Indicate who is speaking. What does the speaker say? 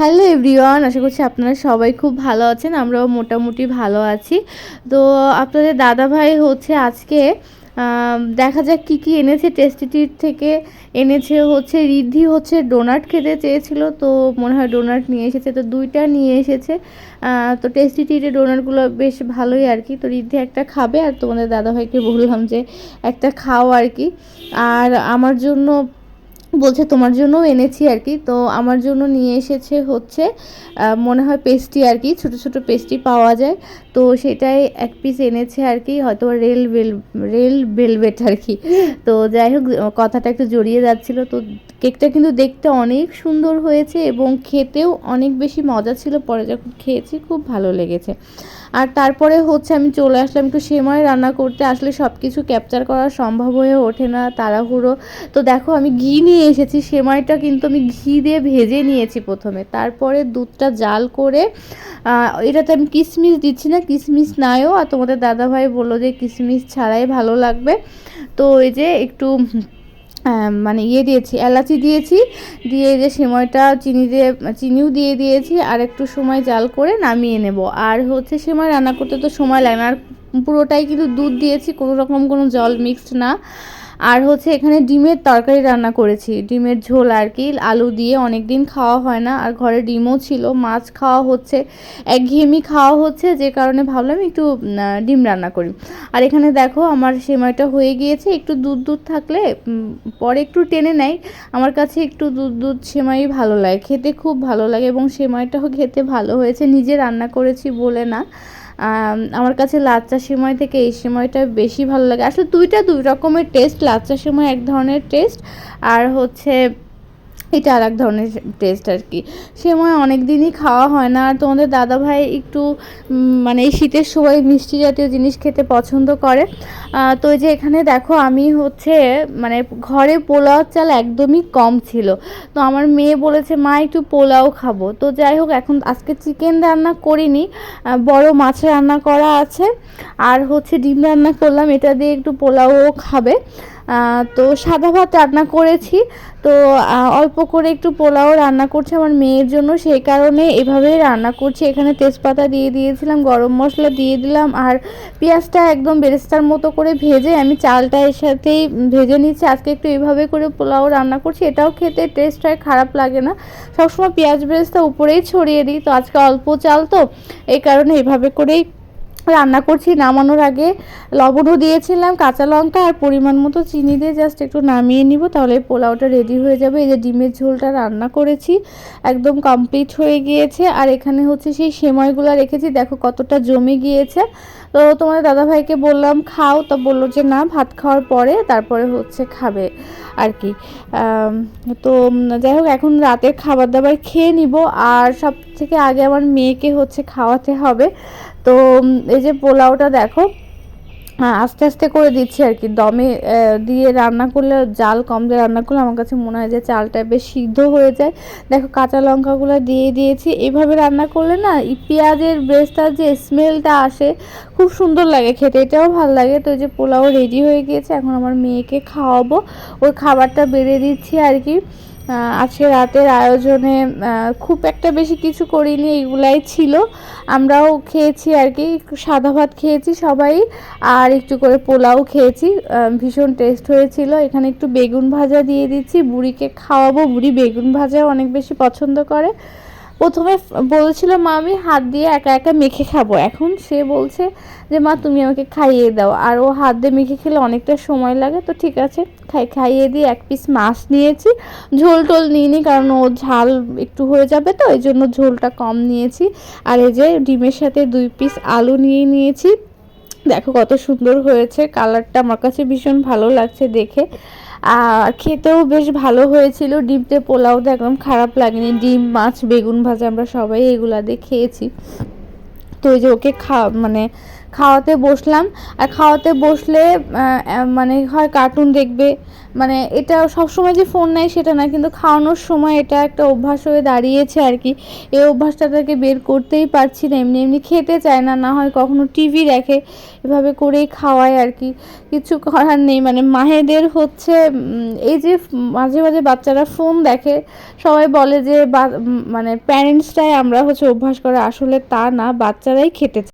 Speaker 1: Hello everyone, আশা করছি আপনারা সবাই খুব ভালো আছেন, আমরাও মোটামুটি ভালো আছি। তো আপনাদের দাদা ভাই হচ্ছে আজকে দেখা যাক কী কী এনেছে টেস্টিটির থেকে এনেছে হচ্ছে, রিদ্ধি হচ্ছে ডোনাট খেতে চেয়েছিল, তো মনে হয় ডোনাট নিয়ে এসেছে, তো দুইটা নিয়ে এসেছে। তো টেস্টিটির ডোনাটগুলো বেশ ভালোই আর কি, তো রিদ্ধি একটা খাবে, আর তোমাদের দাদাভাইকে বললাম যে একটা খাও আর কি। আর আমার জন্য বলছে, তোমার জন্যও এনেছি আর কি তো আমার জন্য নিয়ে এসেছে হচ্ছে মনে হয় পেস্টি আর কি ছোট ছোট পেস্টি পাওয়া যায়। তো সেটাই এক পিস এনেছে আর কি হয়তো রেল বেল রেল ভেলভেট আর কি তো যাই হোক, কথাটা একটু জড়িয়ে যাচ্ছিল। তো কেকটা কিন্তু দেখতে অনেক সুন্দর হয়েছে এবং খেতেও অনেক বেশি মজা ছিল পরে যখন খেয়েছি, খুব ভালো লেগেছে। আর তারপরে হচ্ছে আমি চলে আসলাম একটু সেমাই রান্না করতে। আসলে সব কিছু ক্যাপচার করা সম্ভব হয়ে ওঠে না, তাড়াহুড়ো। তো দেখো আমি ঘি নিয়ে এসেছি, সেমাইটা কিন্তু আমি ঘি দিয়ে ভেজে নিয়েছি প্রথমে। তারপরে দুধটা জাল করে এটাতে আমি কিশমিশ দিচ্ছি না কিশমিশ নাইও। আর তোমাদের দাদাভাই বলল যে কিশমিশ ছাড়াই ভালো লাগবে। তো এই যে একটু মানে ইয়ে দিয়েছি, এলাচি দিয়েছি, দিয়ে যে সেমাইটা, চিনি দিয়ে, চিনিও দিয়ে দিয়েছি, আর একটু সময় জাল করে নামিয়ে নেব। আর হচ্ছে সেমাই রান্না করতে তো সময় লাগে না, আর পুরোটাই কিন্তু দুধ দিয়েছি, কোনো রকম কোনো জল মিক্সড না। আর হচ্ছে এখানে ডিমের তরকারি রান্না করেছি। ডিমের ঝোল আর কি, আলু দিয়ে অনেক দিন খাওয়া হয় না। আর ঘরে ডিমও ছিল, মাছ খাওয়া হচ্ছে এক একঘেয়েমি খাওয়া হচ্ছে, যে কারণে ভাবলাম একটু ডিম রান্না করি। আর এখানে দেখো আমার সেমাইটা হয়ে গিয়েছে, একটু দুধ দুধ থাকলে পরে একটু টেনে নেয়। আমার কাছে একটু দুধ দুধ সেমাই ভালো লাগে, খেতে খুব ভালো লাগে এবং সেমাইটাও খেতে ভালো হয়েছে, নিজে রান্না করেছি বলে না। আমার কাছে লাচ্চা সময় থেকে এই সময়টা বেশি ভালো লাগে। আসলে দুইটা দুই রকমের টেস্ট লাচ্চা সময় এক ধরনের টেস্ট আর হচ্ছে এটা আর এক ধরনের টেস্ট আর কি সেমাই অনেক দিনই খাওয়া হয় না। আর তোমাদের দাদা ভাই একটু মানে এই শীতের সময় মিষ্টি জাতীয় জিনিস খেতে পছন্দ করে। তো যে এখানে দেখো, আমি হচ্ছে মানে ঘরে পোলাও চাল একদমই কম ছিল। তো আমার মেয়ে বলেছে, মা, একটু পোলাও খাব। তো যাই হোক, এখন আজকে চিকেন রান্না করিনি। বড় মাছ রান্না করা আছে। আর হচ্ছে ডিম রান্না করলাম। এটা দিয়ে একটু পোলাওও খাবে। তো সাদা ভাত রান্না করেছি। তো অল্প করে একটু পোলাও রান্না করছি আমার মেয়ের জন্য। সেই কারণে এভাবেই রান্না করছি। এখানে তেজপাতা দিয়ে দিয়েছিলাম, গরম মশলা দিয়ে দিলাম, আর পেঁয়াজটা একদম বেরেস্তার মতো করে ভেজে আমি চালটা এর সাথেই ভেজে নিচ্ছি। আজকে একটু এইভাবে করে পোলাও রান্না করছি। এটাও খেতে টেস্ট হয়, খারাপ লাগে না। সবসময় পেঁয়াজ বেরেস্তা উপরেই ছড়িয়ে দিই। তো আজকে অল্প চাল তো, এই কারণে এভাবে করেই রান্না করছি, নামানোর আগে লবণও দিয়েছিলাম, কাঁচা লঙ্কা আর পরিমাণ মতো চিনি দিয়ে জাস্ট একটু নামিয়ে নিব, তাহলে পোলাওটা রেডি হয়ে যাবে। এই যে ডিমের ঝোলটা রান্না করেছি, একদম কমপ্লিট হয়ে গিয়েছে। আর এখানে হচ্ছে সেই সেমাইগুলো রেখেছি, দেখো কতটা জমে গিয়েছে। তো তোমাদের দাদাভাইকে বললাম, খাও। তো বলল যে, না, ভাত খাওয়ার পরে তারপরে হচ্ছে খাবে আর কি। তো যাই হোক, এখন রাতের খাবার দাবার খেয়ে নিব। আর সব থেকে আগে আমার মেয়েকে হচ্ছে খাওয়াতে হবে। তো এই যে পোলাওটা দেখো হ্যাঁ আস্তে আস্তে করে দিচ্ছি আর কি। দমে দিয়ে রান্না করলে জাল কম দিয়ে রান্না করলে আমার কাছে মনে হয় যে চালটা বেশ সিদ্ধ হয়ে যায়। দেখো, কাঁচা লঙ্কাগুলো দিয়ে দিয়েছি। এভাবে রান্না করলে না পেঁয়াজের বেস্তার যে স্মেলটা আসে, খুব সুন্দর লাগে খেতে। এটাও ভালো লাগে। তো যে পোলাও রেডি হয়ে গিয়েছে, এখন আমার মেয়েকে খাওয়াবো। ওর খাবারটা বেড়ে দিচ্ছি আর কি। আজকে রাতের আয়োজনে খুব একটা বেশি কিছু করিনি, এগুলাই ছিল। আমরাও খেয়েছি আর কি সাদা ভাত খেয়েছি সবাই, আর একটু করে পোলাও খেয়েছি। ভীষণ টেস্ট হয়েছিল। এখানে একটু বেগুন ভাজা দিয়ে দিচ্ছি। বুড়িকে খাওয়াবো, বুড়ি বেগুন ভাজা অনেক বেশি পছন্দ করে। প্রথমে বলেছিল, মা, আমি হাত দিয়ে একা একা মেখে খাব। এখন সে বলছে যে, মা, তুমি আমাকে খাইয়ে দাও। আর ও হাত দিয়ে মেখে খেলে অনেকটা সময় লাগে। তো ঠিক আছে, খাই, খাইয়ে দিয়ে এক পিস মাছ নিয়েছি। ঝোল টোল নিইনি, কারণ ও ঝাল একটু হয়ে যাবে তো, এই জন্য ঝোলটা কম নিয়েছি। আর এই যে ডিমের সাথে দুই পিস আলু নিয়ে নিয়েছি। দেখো কত সুন্দর হয়েছে। কালারটা আমার কাছে ভীষণ ভালো লাগছে দেখে। আর খেতেও বেশ ভালো হয়েছিল। ডিমতে তো একদম খারাপ লাগেনি। ডিম, মাছ, বেগুন ভাজা আমরা সবাই এগুলা দিয়ে খেয়েছি। তো ওই যে ওকে খা মানে খাওয়াতে বসলাম। আর খাওয়াতে বসলে মানে হয় কার্টুন দেখবে। মানে এটা সবসময় যে ফোন নেয় সেটা না, কিন্তু খাওয়ানোর সময় এটা একটা অভ্যাস হয়ে দাঁড়িয়েছে আর কি। এই অভ্যাসটা তাকে বের করতেই পারছি না, এমনি এমনি খেতে চায় না না হয় কখনো টিভি দেখে, এভাবে করেই খাওয়ায় আর কি। কিছু করার নেই মানে মায়েদের হচ্ছে এই যে মাঝে মাঝে বাচ্চারা ফোন দেখে, সবাই বলে যে মানে প্যারেন্টসটাই আমরা হচ্ছে অভ্যাস করে, আসলে তা না, বাচ্চারাই খেতে